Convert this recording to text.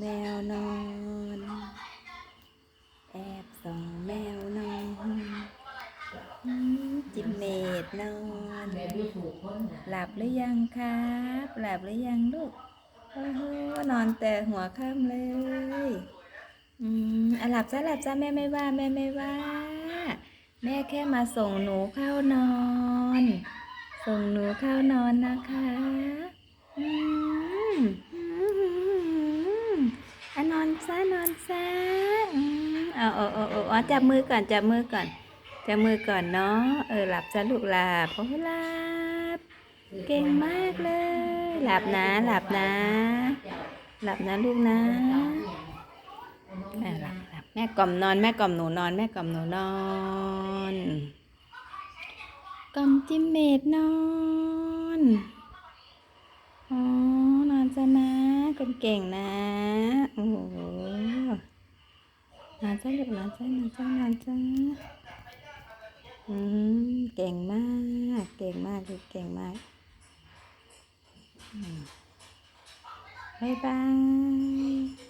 แมวนอน แอบส่องแมวนอนจิมเมดนอน หลับหรือยังครับ หลับหรือยังลูกโอ้โหนอนแต่หัวค่ำเลย อืมอะหลับซะหลับซะแม่ไม่ว่า แม่ไม่ว่า แม่แค่มาส่งหนูเข้านอน ส่งหนูเข้านอนนะคะ นอนซะเอาเอาเอาเอาจับมือก่อนจับมือก่อนจับมือก่อนเนาะเออหลับซะลูกหลับโอ้หลับ เก่งมากเลย หลับนะหลับนะ หลับนะลูกนะอ่หลับหลับแม่กล่อมนอนแม่กล่อมหนูนอน แม่กล่อมหนูนอนกล่อมจิมเมดนอนอ๋อนอนจะนะคนเก่งนะโอ้ นอนจ้าลูกนอนจ้านอนจ้านอนจ้าอืมเก่งมาก เก่งมากลูกเก่งมากบ๊ายบาย